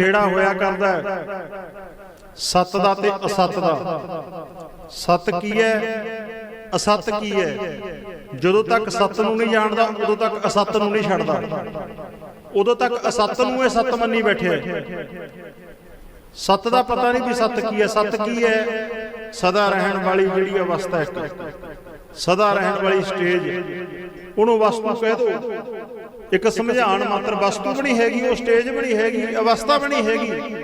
ਗੇੜਾ ਹੋਇਆ ਕਰਦਾ ਹੈ? ਸਤ ਦਾ ਤੇ ਅਸਤ ਦਾ। ਸਤ ਕੀ ਹੈ? ਅਸਤ ਕੀ ਹੈ? ਜਦੋਂ ਤੱਕ ਸਤ ਨੂੰ ਨਹੀਂ ਜਾਣਦਾ, ਉਦੋਂ ਤੱਕ ਅਸਤ ਨੂੰ ਨਹੀਂ ਛੱਡਦਾ। ਉਦੋਂ ਤੱਕ ਅਸਤ ਨੂੰ ਇਹ ਸਤ ਮੰਨੀ ਬੈਠਿਆ ਸਤ ਦਾ ਪਤਾ ਨਹੀਂ ਵੀ ਸਤ ਕੀ ਹੈ। ਸਤ ਕੀ ਹੈ? ਸਦਾ ਰਹਿਣ ਵਾਲੀ ਜਿਹੜੀ ਅਵਸਥਾ ਇੱਕ ਸਦਾ ਰਹਿਣ ਵਾਲੀ ਸਟੇਜ ਉਹਨੂੰ ਵਸਤੂ ਕਹਿ ਦੋ। ਇੱਕ ਸਮਝਾਉਣ ਮਾਤਰ ਵਸਤੂ ਬਣੀ ਹੈਗੀ, ਉਹ ਸਟੇਜ ਬਣੀ ਹੈਗੀ, ਅਵਸਥਾ ਬਣੀ ਹੈਗੀ।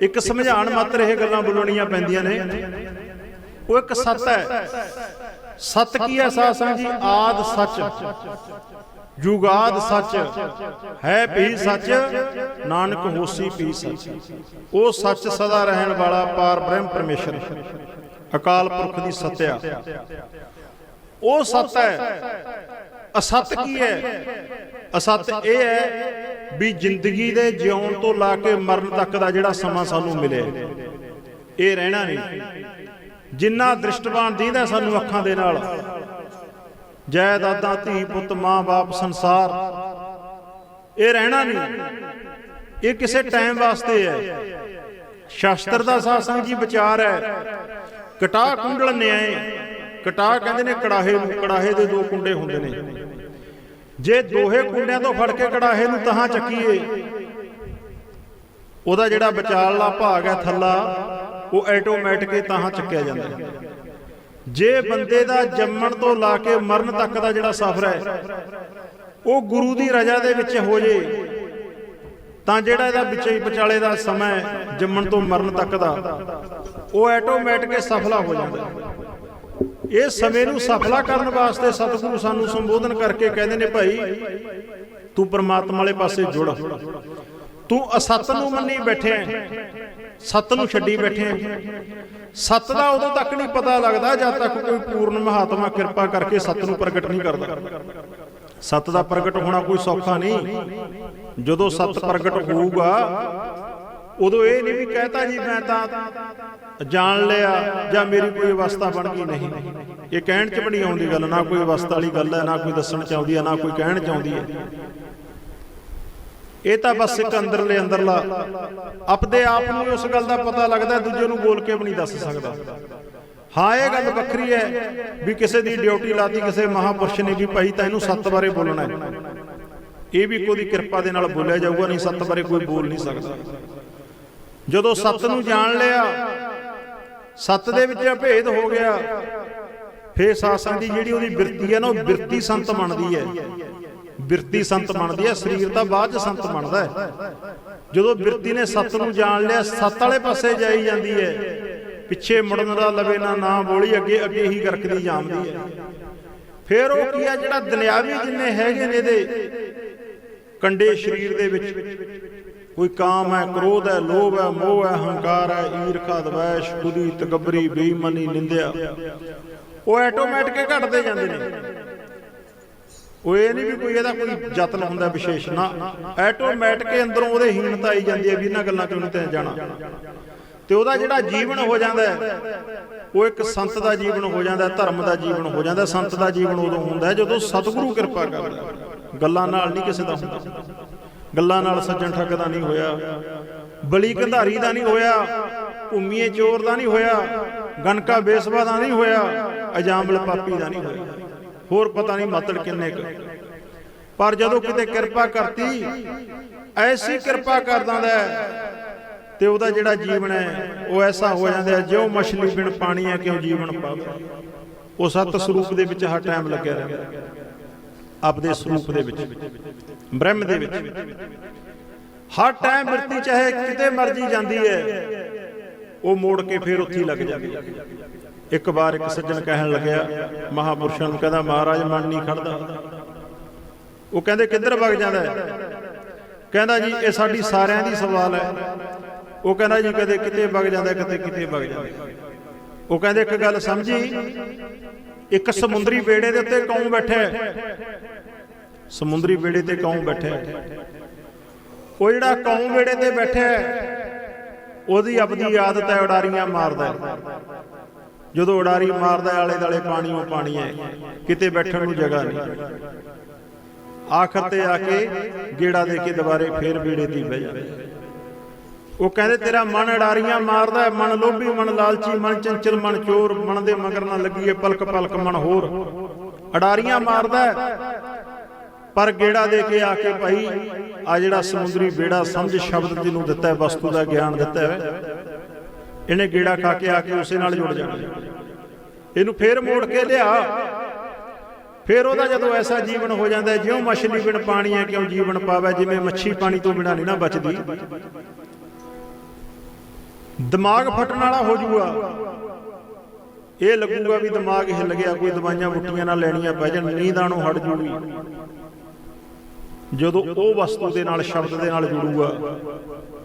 ਇੱਕ ਸਮਝਾਣ ਮਾਤਰ ਇਹ ਗੱਲਾਂ ਬੋਲਣੀਆਂ ਪੈਂਦੀਆਂ ਨੇ। ਉਹ ਇੱਕ ਸੱਤ ਹੈ। ਸਤ ਕੀ ਹੈ ਸਾਸਾਂ ਜੀ? ਆਦ ਸੱਚ। ਜੁਗਾਦ ਸੱਚ। ਹੈ ਵੀ ਸੱਚ, ਨਾਨਕ ਹੋਸੀ ਵੀ ਸੱਚ। ਉਹ ਸੱਚ ਸਦਾ ਰਹਿਣ ਵਾਲਾ ਪਾਰ ਬ੍ਰਹਮ ਪਰਮੇਸ਼ਰ। ਅਕਾਲ ਪੁਰਖ ਦੀ ਸਤਿਆ। ਉਹ ਸੱਤ ਹੈ। ਅਸਤ ਕੀ ਹੈ? ਅਸਤ ਇਹ ਹੈ ਵੀ ਜ਼ਿੰਦਗੀ ਦੇ ਜਿਉਣ ਤੋਂ ਲਾ ਕੇ ਮਰਨ ਤੱਕ ਦਾ ਜਿਹੜਾ ਸਮਾਂ ਸਾਨੂੰ ਮਿਲਿਆ ਇਹ ਰਹਿਣਾ ਨਹੀਂ। ਜਿੰਨਾ ਦ੍ਰਿਸ਼ਟਵਾਨ ਦੀਦਾ ਸਾਨੂੰ ਅੱਖਾਂ ਦੇ ਨਾਲ। ਜਾਇਦਾਦਾਂ ਧੀ ਪੁੱਤ ਮਾਂ-ਬਾਪ ਸੰਸਾਰ। ਇਹ ਰਹਿਣਾ ਨਹੀਂ। ਇਹ ਕਿਸੇ ਟਾਈਮ ਵਾਸਤੇ ਹੈ। ਸ਼ਾਸਤਰ ਦਾ ਸਾਸੰਗ ਜੀ ਵਿਚਾਰ ਹੈ। ਕਟਾ ਕੁੰਡਲ ਨਿਆਏ। ਕਟਾ ਕਹਿੰਦੇ ਨੇ ਕੜਾਹੇ ਨੂੰ, ਕੜਾਹੇ ਦੇ ਦੋ ਕੁੰਡੇ ਹੁੰਦੇ ਨੇ। ਜੇ ਦੋਹੇ ਕੁੰਡਿਆਂ ਤੋਂ ਫੜ ਕੇ ਕੜਾਹੇ ਨੂੰ ਤਹਾਂ ਚੱਕੀਏ, ਉਹਦਾ ਜਿਹੜਾ ਵਿਚਾਲਲਾ ਭਾਗ ਹੈ ਥੱਲਾ, ਉਹ ਆਟੋਮੈਟਿਕ ਹੀ ਤਹਾਂ ਚੱਕਿਆ ਜਾਂਦਾ ਜੇ ਬੰਦੇ ਦਾ ਜੰਮਣ ਤੋਂ ਲਾ ਕੇ ਮਰਨ ਤੱਕ ਦਾ ਜਿਹੜਾ ਸਫ਼ਰ ਹੈ, ਉਹ ਗੁਰੂ ਦੀ ਰਜ਼ਾ ਦੇ ਵਿੱਚ ਹੋ ਜੇ, ਤਾਂ ਜਿਹੜਾ ਇਹਦਾ ਵਿੱਚ ਹੀ ਵਿਚਾਲੇ ਦਾ ਸਮਾਂ ਜੰਮਣ ਤੋਂ ਮਰਨ ਤੱਕ ਦਾ, ਉਹ ਆਟੋਮੈਟਿਕ ਸਫਲਾ ਹੋ ਜਾਂਦਾ ਇਹ ਸਮੇਂ ਨੂੰ ਸਫਲਾ ਕਰਨ ਵਾਸਤੇ ਸਤਿਗੁਰੂ ਸਾਨੂੰ ਸੰਬੋਧਨ ਕਰਕੇ ਕਹਿੰਦੇ ਨੇ ਭਾਈ, ਤੂੰ ਪਰਮਾਤਮਾ ਵਾਲੇ ਪਾਸੇ ਜੁੜ। ਤੂੰ ਅਸਤ ਨੂੰ ਮੰਨੀ ਬੈਠਿਆ ਸਤ ਨੂੰ ਛੱਡੀ ਬੈਠੇ ਸਤ ਦਾ ਉਦੋਂ ਤੱਕ ਨਹੀਂ ਪਤਾ ਲੱਗਦਾ ਜਦ ਤੱਕ ਕੋਈ ਪੂਰਨ ਮਹਾਤਮਾ ਕਿਰਪਾ ਕਰਕੇ ਸਤ ਨੂੰ ਪ੍ਰਗਟ ਨਹੀਂ ਕਰਦਾ। ਸਤ ਦਾ ਪ੍ਰਗਟ ਹੋਣਾ ਕੋਈ ਸੌਖਾ ਨਹੀਂ। ਜਦੋਂ ਸਤ ਪ੍ਰਗਟ ਹੋਊਗਾ, ਉਦੋਂ ਇਹ ਨਹੀਂ ਵੀ ਕਹਤਾ ਜੀ, ਮੈਂ ਤਾਂ ਜਾਣ ਲਿਆ ਜਾਂ ਮੇਰੀ ਕੋਈ ਅਵਸਥਾ ਬਣ ਗਈ ਨਹੀਂ। ਇਹ ਕਹਿਣ ਚ ਬਣੀ ਆਉਂਦੀ ਗੱਲ, ਨਾ ਕੋਈ ਅਵਸਥਾ ਵਾਲੀ ਗੱਲ ਹੈ, ਨਾ ਕੋਈ ਦੱਸਣ ਚ ਆਉਂਦੀ ਹੈ, ਨਾ ਕੋਈ ਕਹਿਣ ਚ ਆਉਂਦੀ ਹੈ। ਇਹ ਤਾਂ ਬਸ ਇੱਕ ਅੰਦਰਲੇ ਅੰਦਰਲਾ ਆਪਦੇ ਆਪ ਨੂੰ ਉਸ ਗੱਲ ਦਾ ਪਤਾ ਲੱਗਦਾ, ਦੂਜੇ ਨੂੰ ਬੋਲ ਕੇ ਵੀ ਨਹੀਂ ਦੱਸ ਸਕਦਾ। ਹਾਂ, ਇਹ ਗੱਲ ਵੱਖਰੀ ਹੈ ਵੀ ਕਿਸੇ ਦੀ ਡਿਊਟੀ ਲਾਤੀ, ਕਿਸੇ ਮਹਾਪੁਰਸ਼ ਨੇ ਵੀ ਭਾਈ ਤਾਂ ਇਹਨੂੰ ਸੱਤ ਬਾਰੇ ਬੋਲਣਾ ਹੈ। ਇਹ ਵੀ ਕੋਈ ਕਿਰਪਾ ਦੇ ਨਾਲ ਬੋਲਿਆ ਜਾਊਗਾ, ਨਹੀਂ ਸੱਤ ਬਾਰੇ ਕੋਈ ਬੋਲ ਨਹੀਂ ਸਕਦਾ। ਜਦੋਂ ਸੱਤ ਨੂੰ ਜਾਣ ਲਿਆ ਸੱਤ ਦੇ ਵਿੱਚ ਭੇਦ ਹੋ ਗਿਆ, ਫੇਰ ਸਾਸਾਂ ਦੀ ਜਿਹੜੀ ਉਹਦੀ ਬਿਰਤੀ ਹੈ ਨਾ, ਉਹ ਬਿਰਤੀ ਸੰਤ ਬਣਦੀ ਹੈ। ਬਿਰਤੀ ਸੰਤ ਬਣਦੀ ਹੈ, ਸਰੀਰ ਤਾਂ ਬਾਅਦ ਚ ਸੰਤ ਬਣਦਾ ਹੈ। ਜਦੋਂ ਬਿਰਤੀ ਨੇ ਸੱਤ ਨੂੰ ਜਾਣ ਲਿਆ, ਸੱਤ ਵਾਲੇ ਪਾਸੇ ਜਾਈ ਜਾਂਦੀ ਹੈ। ਪਿੱਛੇ ਮੁੜਨ ਦਾ ਲਵੇ ਨਾ ਨਾ ਬੋਲੀ, ਅੱਗੇ ਅੱਗੇ ਹੀ ਗਰਕਦੀ ਜਾਂਦੀ ਹੈ। ਫੇਰ ਉਹ ਕੀ ਆ ਜਿਹੜਾ ਦੁਨਿਆਵੀ ਜਿੰਨੇ ਹੈਗੇ ਨੇ ਇਹਦੇ, ਕੰਡੇ ਸਰੀਰ ਦੇ ਵਿੱਚ। ਕੋਈ ਕਾਮ ਹੈ, ਕ੍ਰੋਧ ਹੈ, ਲੋਭ ਹੈ, ਮੋਹ ਹੈ, ਹੰਕਾਰ ਹੈ, ਈਰਖਾ, ਦਵੈਸ਼, ਖੁਦੀ, ਤਕਬਰੀ, ਬੇਈਮਾਨੀ, ਨਿੰਦਿਆ। ਉਹ ਆਟੋਮੈਟਿਕ ਘਟਦੇ ਜਾਂਦੇ ਨੇ। ਉਹ ਇਹ ਨਹੀਂ ਵੀ ਕੋਈ ਇਹਦਾ ਕੋਈ ਯਤਨ ਹੁੰਦਾ ਵਿਸ਼ੇਸ਼, ਨਾ। ਆਟੋਮੈਟਿਕ ਅੰਦਰੋਂ ਉਹਦੇ ਹੀਣਤਾ ਆਈ ਜਾਂਦੀ ਹੈ ਵੀ ਇਹਨਾਂ ਗੱਲਾਂ ਕਿਉਂ ਤੇ ਜਾਣਾ। ਤੇ ਉਹਦਾ ਜਿਹੜਾ ਜੀਵਨ ਹੋ ਜਾਂਦਾ ਉਹ ਇੱਕ ਸੰਤ ਦਾ ਜੀਵਨ ਹੋ ਜਾਂਦਾ ਧਰਮ ਦਾ ਜੀਵਨ ਹੋ ਜਾਂਦਾ ਸੰਤ ਦਾ ਜੀਵਨ ਉਦੋਂ ਹੁੰਦਾ ਜਦੋਂ ਸਤਿਗੁਰੂ ਕਿਰਪਾ ਕਰਦਾ ਗੱਲਾਂ ਨਾਲ ਨਹੀਂ ਕਿਸੇ ਦਾ ਹੁੰਦਾ। ਗੱਲਾਂ ਨਾਲ ਸੱਜਣ ਠੱਗ ਦਾ ਨਹੀਂ ਹੋਇਆ। ਬਲੀ ਕੰਧਾਰੀ ਦਾ ਨਹੀਂ ਹੋਇਆ। ਭੂਮੀਏ ਚੋਰ ਦਾ ਨਹੀਂ ਹੋਇਆ। ਗਨਕਾ ਬੇਸਵਾ ਦਾ ਨਹੀਂ ਹੋਇਆ। ਅਜਾਮਲ ਪਾਪੀ ਦਾ ਨਹੀਂ ਹੋਇਆ। ਹੋਰ ਪਤਾ ਨਹੀਂ ਮਾਤੜ ਕਿੰਨੇ ਕੁ। ਪਰ ਜਦੋਂ ਕਿਤੇ ਕਿਰਪਾ ਕਰਤੀ, ਐਸੀ ਕਿਰਪਾ ਕਰ ਦਿੰਦਾ ਤੇ ਉਹਦਾ ਜਿਹੜਾ ਜੀਵਨ ਹੈ, ਉਹ ਐਸਾ ਹੋ ਜਾਂਦਾ ਜਿਉਂ ਜਿਉ ਮਛਲੀ ਬਿਨ ਪਾਣੀ ਹੈ, ਕਿਉਂ ਜੀਵਨ ਪਾਵੇ? ਉਹ ਸਤ ਸਰੂਪ ਦੇ ਵਿੱਚ ਹਰ ਟਾਈਮ ਲੱਗਿਆ ਰਹਿੰਦਾ ਆਪਦੇ ਸਰੂਪ ਦੇ ਵਿੱਚ, ਬ੍ਰਹਮ ਦੇ ਵਿੱਚ। ਹਰ ਟਾਈਮ ਬਿਰਤੀ ਚਾਹੇ ਕਿਤੇ ਮਰਜ਼ੀ ਜਾਂਦੀ ਹੈ, ਉਹ ਮੋੜ ਕੇ ਫੇਰ ਉੱਥੇ ਲੱਗ ਜਾਂਦੀ ਇੱਕ ਵਾਰ ਇੱਕ ਸੱਜਣ ਕਹਿਣ ਲੱਗਿਆ, ਮਹਾਪੁਰਸ਼ਾਂ ਨੂੰ ਕਹਿੰਦਾ, ਮਹਾਰਾਜ ਮਨ ਨਹੀਂ ਖੜਦਾ। ਉਹ ਕਹਿੰਦੇ, ਕਿੱਧਰ ਵਗ ਜਾਂਦਾ ਕਹਿੰਦਾ ਜੀ, ਇਹ ਸਾਡੀ ਸਾਰਿਆਂ ਦੀ ਸਵਾਲ ਹੈ। ਉਹ ਕਹਿੰਦਾ ਜੀ, ਕਦੇ ਕਿਤੇ ਵਗ ਜਾਂਦਾ ਕਦੇ ਕਿਤੇ ਵਗ ਜਾਂਦਾ ਉਹ ਕਹਿੰਦੇ, ਇੱਕ ਗੱਲ ਸਮਝੀ, ਇੱਕ ਸਮੁੰਦਰੀ ਬੇੜੇ ਦੇ ਉੱਤੇ ਕੌਂ ਬੈਠਾ ਸਮੁੰਦਰੀ ਵੇੜੇ ਤੇ ਕੌਂ ਬੈਠਾ ਉਹ ਜਿਹੜਾ ਕੌਂ ਬੇੜੇ ਤੇ ਬੈਠਾ ਹੈ, ਉਹਦੀ ਆਪਣੀ ਆਦਤ ਹੈ ਉਡਾਰੀਆਂ ਮਾਰਦਾ ਜਦੋਂ ਉਡਾਰੀ ਮਾਰਦਾ ਆਲੇ ਦਾਲੇ ਪਾਣੀ ਉਹ ਪਾਣੀ ਹੈ, ਕਿਤੇ ਬੈਠਣ ਨੂੰ ਜਗ੍ਹਾ ਨਹੀਂ। ਆਖਰ ਤੇ ਆ ਕੇ ਗੇੜਾ ਦੇ ਕੇ ਦੁਬਾਰੇ ਫੇਰ ਵੇੜੇ ਦੀ ਹੀ ਬਹਿ ਜਾਂਦਾ ਉਹ ਕਹਿੰਦੇ, ਤੇਰਾ ਮਨ ਅਡਾਰੀਆਂ ਮਾਰਦਾ ਮਨ ਲੋਭੀ, ਮਨ ਲਾਲਚੀ, ਮਨ ਚੰਚਲ, ਮਨ ਚੋਰ, ਮਨ ਦੇ ਮਗਰ ਨਾ ਲੱਗੀਏ ਪਲਕ ਪਲਕ ਮਨ ਹੋਰ। ਅਡਾਰੀਆਂ ਮਾਰਦਾ ਪਰ ਗੇੜਾ ਦੇ ਕੇ ਆ ਕੇ ਭਾਈ, ਆ ਜਿਹੜਾ ਸਮੁੰਦਰੀ ਬੇੜਾ ਸਮਝ ਸ਼ਬਦ ਜਿਹਨੂੰ ਦਿੱਤਾ ਹੈ, ਵਸਤੂ ਦਾ ਗਿਆਨ ਦਿੱਤਾ ਹੈ, ਇਹਨੇ ਗੇੜਾ ਖਾ ਕੇ ਆ ਕੇ ਉਸੇ ਨਾਲ ਜੁੜ ਜਾਣਾ। ਇਹਨੂੰ ਫੇਰ ਮੋੜ ਕੇ ਲਿਆ। ਫਿਰ ਉਹਦਾ ਜਦੋਂ ਐਸਾ ਜੀਵਨ ਹੋ ਜਾਂਦਾ ਜਿਉਂ ਮਛਲੀ ਬਿਨ ਪਾਣੀ ਹੈ, ਕਿਉਂ ਜੀਵਨ ਪਾਵੇ, ਜਿਵੇਂ ਮੱਛੀ ਪਾਣੀ ਤੋਂ ਬਿਨਾ ਨਹੀਂ ਨਾ ਬਚਦੀ। ਦਿਮਾਗ ਫਟਣ ਵਾਲਾ ਹੋ ਜਾਊਗਾ ਇਹ ਲੱਗੂਗਾ ਵੀ ਦਿਮਾਗ ਹਿੱਲ ਗਿਆ, ਕੋਈ ਦਵਾਈਆਂ ਬੁੱਟੀਆਂ ਨਾਲ ਲੈਣੀਆਂ ਪੈ ਜਾਣ ਨੀਂਦਾਂ ਨੂੰ ਹਟ ਜੂਗੀ। ਜਦੋਂ ਉਹ ਵਸਤੂ ਦੇ ਨਾਲ, ਸ਼ਬਦ ਦੇ ਨਾਲ ਜੁੜੂਗਾ,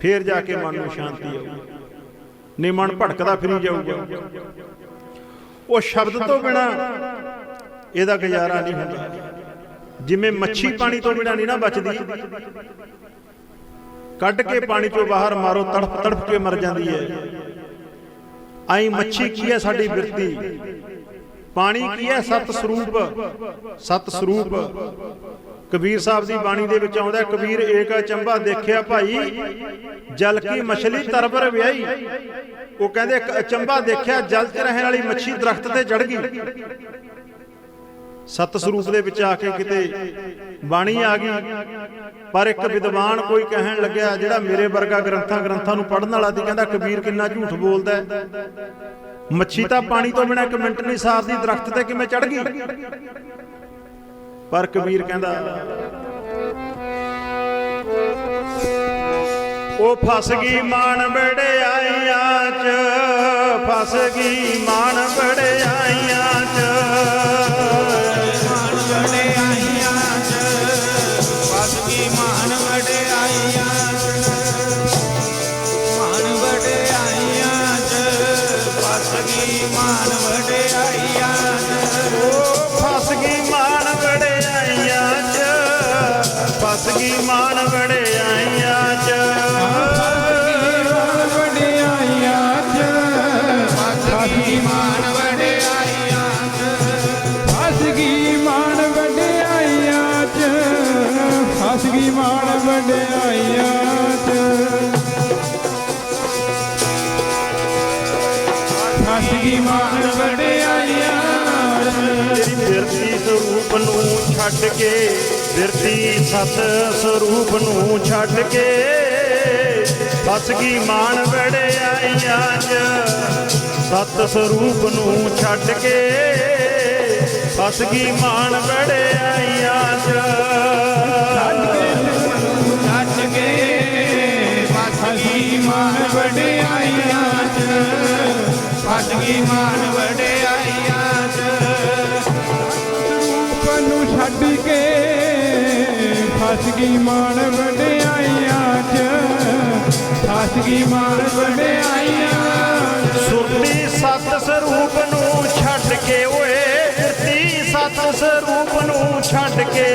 ਫੇਰ ਜਾ ਕੇ ਮਨ ਨੂੰ ਸ਼ਾਂਤੀ ਆਊਗੀ। ਨਹੀਂ ਮਨ ਭਟਕਦਾ, ਫਿਰੀ ਜਾਊਗਾ। ਉਹ ਸ਼ਬਦ ਤੋਂ ਬਿਨਾ ਇਹਦਾ ਗੁਜ਼ਾਰਾ ਨਹੀਂ ਹੁੰਦਾ। ਜਿਵੇਂ ਮੱਛੀ ਪਾਣੀ ਤੋਂ ਬਿਨਾ ਨਹੀਂ ਨਾ ਬਚਦੀ। ਕੱਢ ਕੇ ਪਾਣੀ ਚੋਂ ਬਾਹਰ ਮਾਰੋ, ਤੜਫ ਤੜਫ ਕੇ ਮਰ ਜਾਂਦੀ ਹੈ। ਆਈ ਮੱਛੀ ਕੀ ਹੈ ਸਾਡੀ ਬਿਰਤੀ? ਪਾਣੀ ਕੀ ਹੈ ਸਤ ਸਰੂਪ ਸਤ ਸਰੂਪ ਕਬੀਰ ਸਾਹਿਬ ਦੀ ਬਾਣੀ ਦੇ ਵਿੱਚ ਆਉਂਦਾ ਕਬੀਰ ਏਕ ਅਚੰਭਾ ਦੇਖਿਆ ਭਾਈ, ਜਲ ਕੀ ਮਛਲੀ ਤਰਬਰ ਵਿਆਈ ਉਹ ਕਹਿੰਦੇ, ਇੱਕ ਦੇਖਿਆ, ਜਲ 'ਚ ਰਹਿਣ ਵਾਲੀ ਮੱਛੀ ਦਰਖਤ ਤੇ ਚੜ ਗਈ। ਸਤ ਸਰੂਪ ਦੇ ਵਿੱਚ ਆ ਕੇ ਕਿਤੇ ਬਾਣੀ ਆ ਗਈ, ਪਰ ਇੱਕ ਵਿਦਵਾਨ ਕੋਈ ਕਹਿਣ ਲੱਗਿਆ, ਜਿਹੜਾ ਮੇਰੇ ਵਰਗਾ ਗ੍ਰੰਥਾਂ ਗ੍ਰੰਥਾਂ ਨੂੰ ਪੜਨ ਵਾਲਾ ਤੇ ਕਹਿੰਦਾ, ਕਬੀਰ ਕਿੰਨਾ ਝੂਠ ਬੋਲਦਾ ਮੱਛੀ ਤਾਂ ਪਾਣੀ ਤੋਂ ਬਿਨਾਂ ਇੱਕ ਮਿੰਟ ਨਹੀਂ ਸਾਰਦੀ ਦਰਖਤ ਤੇ ਕਿਵੇਂ ਚੜ ਗਈ? ਪਰ ਕਬੀਰ ਕਹਿੰਦਾ ਉਹ ਫਸ ਗਈ ਮਾਣ ਬੜਿਆਈਆਂ ਚ ਫਸ ਗਈ ਮਾਣ ਬੜਿਆਈਆਂ ਮਾਣ ਬੜਿਆਈਆਂ ਚ ਮਾਨ ਵਡਿਆਈਆਂ ਚ। ਗਈ ਮਾਨ ਵਡਿਆਈਆਂ ਚ। ਫਸ ਗਈ ਮਾਣ ਵਡਿਆਈਆਂ ਚ। ਫਸ ਗਈ ਮਾਣ ਵਡਿਆਈਆਂ ਚ। ਫਸ ਗਈ ਮਾਣ ਵਡਿਆਈਆਂ ਚ ਤੇਰੀ ਬਿਰਤੀ ਸਰੂਪ ਨੂੰ ਛੱਡ ਕੇ ਬਿਰਤੀ ਸਤ ਸਰੂਪ ਨੂੰ ਛੱਡ ਕੇ ਫਸ ਗਈ ਮਾਣ ਵੜਿਆਈਆਂ ਚ? ਸਤ ਸਰੂਪ ਨੂੰ ਛੱਡ ਕੇ ਫਸ ਗਈ ਮਾਣ ਵੜਿਆਈਆਂ ਚ? ਛੱਡ ਕੇ ਫਸ ਗਈ ਮਾਨ ਵਡਿਆਈਆਂ ਚ? ਫਸ ਗਈ ਮਾਨ ਵਡਿਆਈਆਂ ਚ? ਰੂਪ ਨੂੰ ਛੱਡ ਕੇ ਫਸ ਮਾਣ ਵਡਿਆਈਆਂ ਚ ਫਸ ਗਈ ਮਾਣ ਵਡਿਆਈਆਂ ਚ। ਸੁਰਤੀ ਸਤ ਸਰੂਪ ਨੂੰ ਛੱਡ ਕੇ ਓਏ ਬਿਰਤੀ ਸਤ ਸਰੂਪ ਨੂੰ ਛੱਡ ਕੇ।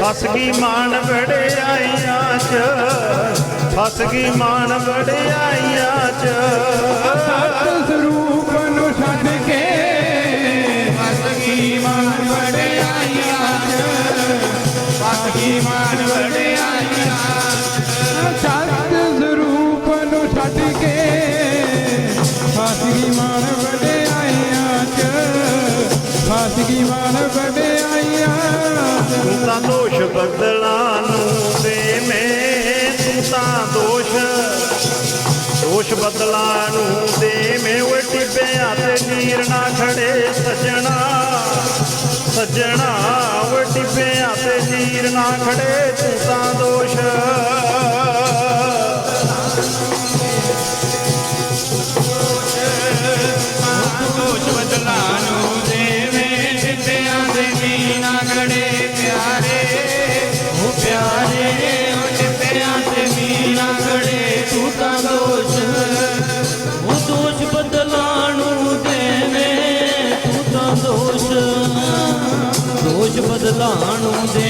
ਫਸ ਗਈ ਮਾਨ ਵੜਿਆਈਆਂ ਚ ਫਸ ਗਈ ਮਾਨ ਫਸ ਗਈ ਮਾਨ ਵਡਿਆਈਆਂ ਸਤ ਸਰੂਪ ਨੂੰ ਛੱਡ ਕੇ ਫਸ ਗਈ ਮਾਨ ਵਡਿਆਈਆਂ ਚ, ਫਸ ਗਈ ਮਾਨ ਵਡਿਆਈਆਂ ਤੂੰ ਤਾਂ ਦੋਸ਼ ਬਦਲਾਂ ਨੂੰ ਦੇ ਮੈਂ, ਤੂੰ ਤਾਂ ਦੋਸ਼ ਦੋਸ਼ ਬਦਲਾ ਨੂੰ ਦੇ ਮੈਂ। ਉਹ ਟਿੱਬਿਆਂ ਤੇ ਨੀਰ ਨਾ ਖੜੇ ਸਜਣਾ। ਸੱਜਣਾ ਓਏ ਤੇ ਨੀਰ ਨਾ ਖੜੇ ਤੂੰ ਤਾਂ ਦੋਸ਼। ਦੋਸ਼ ਬਦਲਾਂ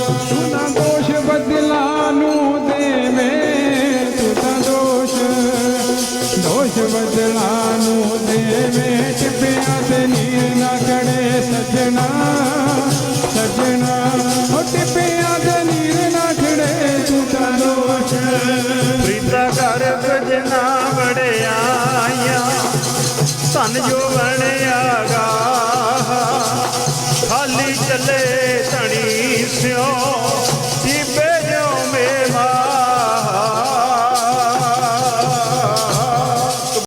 ਵਿੱਚ ਪਿਆ ਤੇ ਨੀਰ ਨਾ ਕੜੇ ਸੱਜਣਾ